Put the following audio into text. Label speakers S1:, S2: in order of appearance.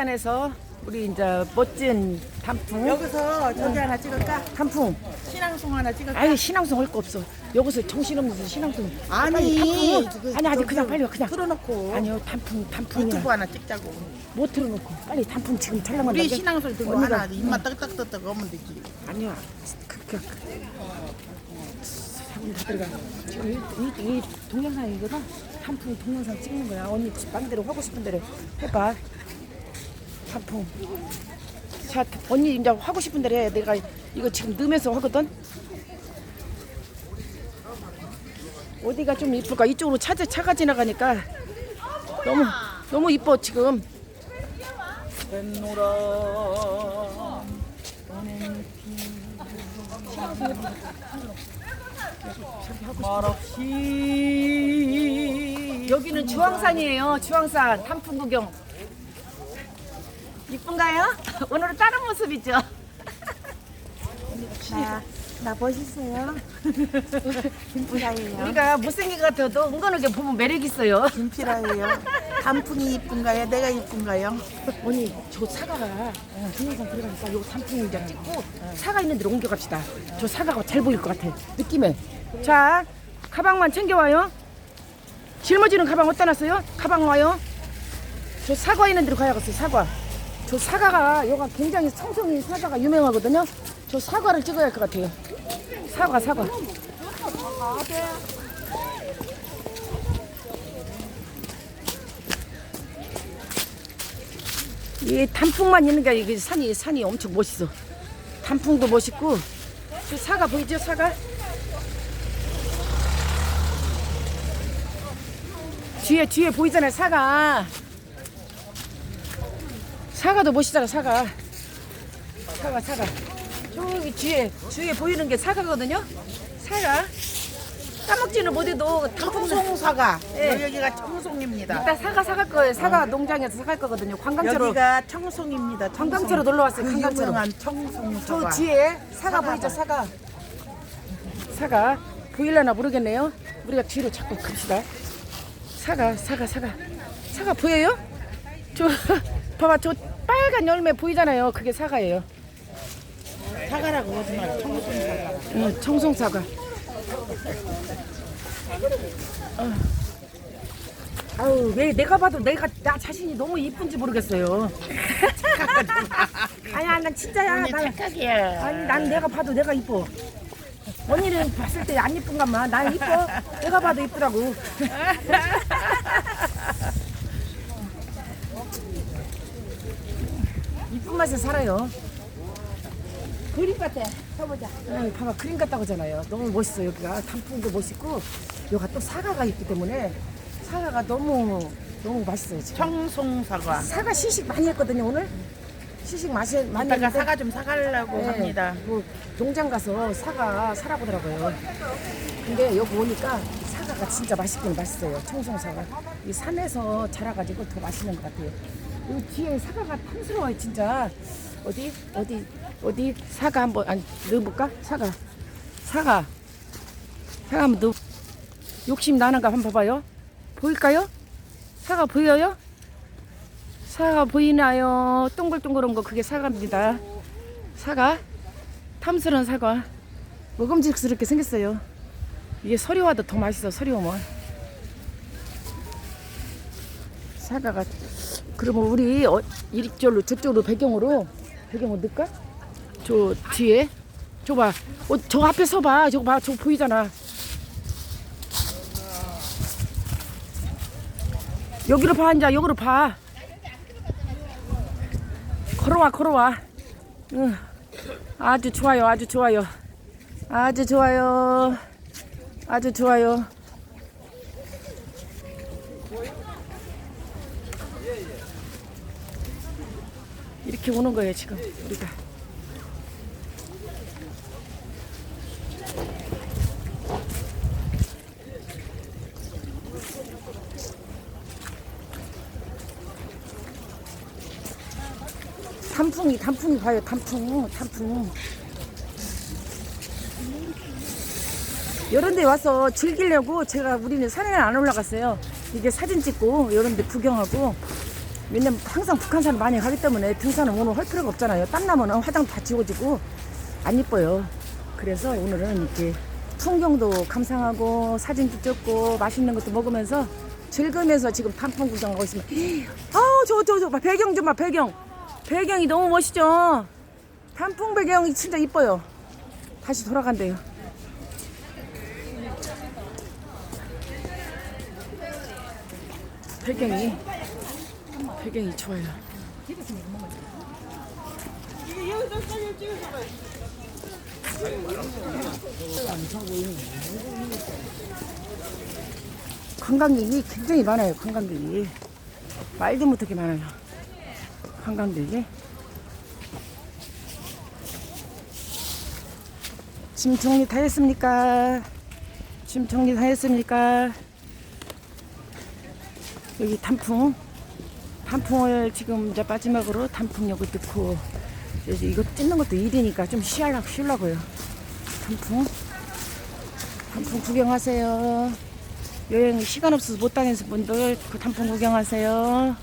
S1: 단에서 우리 이제 멋진 단풍.
S2: 여기서 저기 하나 찍을까?
S1: 단풍.
S2: 신앙송 하나 찍을까?
S1: 아니 신앙송 할 거 없어. 여기서 정신없는 신앙송.
S2: 아니,
S1: 단풍. 아니 아니
S2: 저기
S1: 그냥 빨리 와 그냥.
S2: 틀어놓고.
S1: 아니요 단풍 단풍이야.
S2: 유튜브 하나 찍자고.
S1: 못 틀어놓고? 빨리 단풍 지금 촬영한다
S2: 우리 신앙송 들고 하나 입만 떡떡떡떡 하면 되지.
S1: 아니야. 그, 그, 그. 사분 다 들어가 지금 이, 이, 이 동영상이거든? 단풍 동영상 찍는 거야. 언니 맘대로 하고 싶은 대로 해봐 단풍 자 언니 이제 하고 싶은 대로 해. 내가 이거 지금 넣으면서 하거든? 어디가 좀 이쁠까? 이쪽으로 차가 차가 지나가니까 너무 너무 이뻐 지금. 말없이. 여기는 주황산이에요. 주황산. 단풍 구경 이쁜가요? 오늘은 다른 모습이죠.
S2: 나, 나 멋있어요. 김필아예요.
S1: 우리가 못생긴 것 같아도 은근하게 보면 매력 있어요.
S2: 김필아예요. 단풍이 이쁜가요? 내가 이쁜가요?
S1: 언니 저 사과가 동영상 들어가니까 요 단풍 이제 찍고 사과 있는 데로 옮겨갑시다. 저 사과가 잘 보일 것 같아. 느낌에. 자 가방만 챙겨와요. 짊어지는 가방 어디다 놨어요? 가방 와요. 저 사과 있는 데로 가야겠어요 사과 저 사과가 여가 굉장히 청송이 사과가 유명하거든요 저 사과를 찍어야 할 것 같아요 사과 사과 이 단풍만 있는 게 이게 산이 산이 엄청 멋있어. 단풍도 멋있고 저 사과 보이죠 사과? 뒤에 뒤에 보이잖아요 사과. 사과도 멋있잖아 사과. 사과 사과. 저기 뒤에 뒤에 보이는 게 사과거든요. 사과. 까먹지는 못해도 단풍
S2: 청송 사과
S1: 예.
S2: 여기가 청송입니다
S1: 이따 사과 사갈 거예요. 사과 농장에서 사갈 거거든요. 관광차로
S2: 여기가 청송입니다 청송.
S1: 관광차로 놀러 왔어요,
S2: 그
S1: 관광차로.
S2: 유명한
S1: 저
S2: 청송사과
S1: 뒤에 사과
S2: 사과
S1: 보이죠
S2: 봐.
S1: 사과 사과 보일려나 모르겠네요 우리가 뒤로 자꾸 갑시다 사과 사과 사과 사과 보여요? 저 봐봐 저 빨간 열매 보이잖아요 그게 사과예요
S2: 사과라고 하지 마 청송 사과
S1: 응, 청송 사과 어. 아우 왜 내가 봐도 내가 나 자신이 너무 이쁜지 모르겠어요 아니야 난 진짜야
S2: 언니
S1: 난
S2: 착각이야
S1: 아니 난 내가 봐도 내가 이뻐. 언니는 봤을 때 안 이쁜가만 난 이뻐. 내가 봐도 이쁘라고. 이쁜 맛에 살아요.
S2: 그림 같아 해보자
S1: 아니, 봐봐 그림 같다고 하잖아요. 너무 멋있어 여기가 단풍도 멋있고 여기가 또 사과가 있기 때문에 사과가 너무 너무 맛있어요 지금.
S2: 청송사과
S1: 사과 시식 많이 했거든요 오늘. 시식 마시 많이
S2: 이따가
S1: 했는데
S2: 사과 좀 사가려고
S1: 네,
S2: 합니다
S1: 뭐 농장 가서 사과 사라보더라고요. 근데 여기 오니까 사과가 진짜 맛있긴 맛있어요. 청송 사과. 이 산에서 자라가지고 더 맛있는 것 같아요. 여기 뒤에 사과가 탐스러워요, 진짜. 어디 어디 어디 사과 한번 아니 넣어볼까? 사과 사과 사과 한번 넣어. 욕심 나는가 한번 봐봐요. 보일까요? 사과 보여요? 사과 보이나요? 동글동글한 거 그게 사과입니다. 사과 탐스러운 사과 먹음직스럽게 생겼어요 이게 서리와도 더 맛있어 서리오면 사과가 그러면 우리 어, 이쪽으로 저쪽으로 배경으로 배경으로 넣을까? 저 뒤에 저 봐 어, 저 앞에 서봐 저거 봐 저거 보이잖아 여기로 봐 앉아 여기로 봐 걸어와 걸어와 응. 아주 좋아요, 아주 좋아요. 아주 좋아요. 아주 좋아요. 이렇게 오는 거예요, 지금 우리가. 단풍이, 단풍이 봐요, 단풍, 단풍. 이런 데 와서 즐기려고 제가 우리는 산에는 안 올라갔어요. 이게 사진 찍고 이런 데 구경하고 왜냐면 항상 북한산을 많이 가기 때문에 등산은 오늘 할 필요가 없잖아요. 땀나면 화장 다 지워지고 안 이뻐요. 그래서 오늘은 이렇게 풍경도 감상하고 사진도 찍고 맛있는 것도 먹으면서 즐기면서 지금 단풍 구경하고 있습니다. 아우 봐. 배경 좀 봐 배경. 배경이 너무 멋있죠. 단풍 배경이 진짜 이뻐요. 다시 돌아간대요. 배경이 배경이 좋아요. 관광객이 굉장히 많아요. 관광객이 말도 못하게 많아요. 관광객이 짐 정리 다 했습니까? 짐 정리 다 했습니까? 여기 단풍 단풍을 지금 이제 마지막으로 단풍역을 넣고 이제 이거 찍는 것도 일이니까 좀 쉬려고 쉬려고요. 단풍 단풍 구경하세요. 여행 시간 없어서 못 다니는 분들 그 단풍 구경하세요.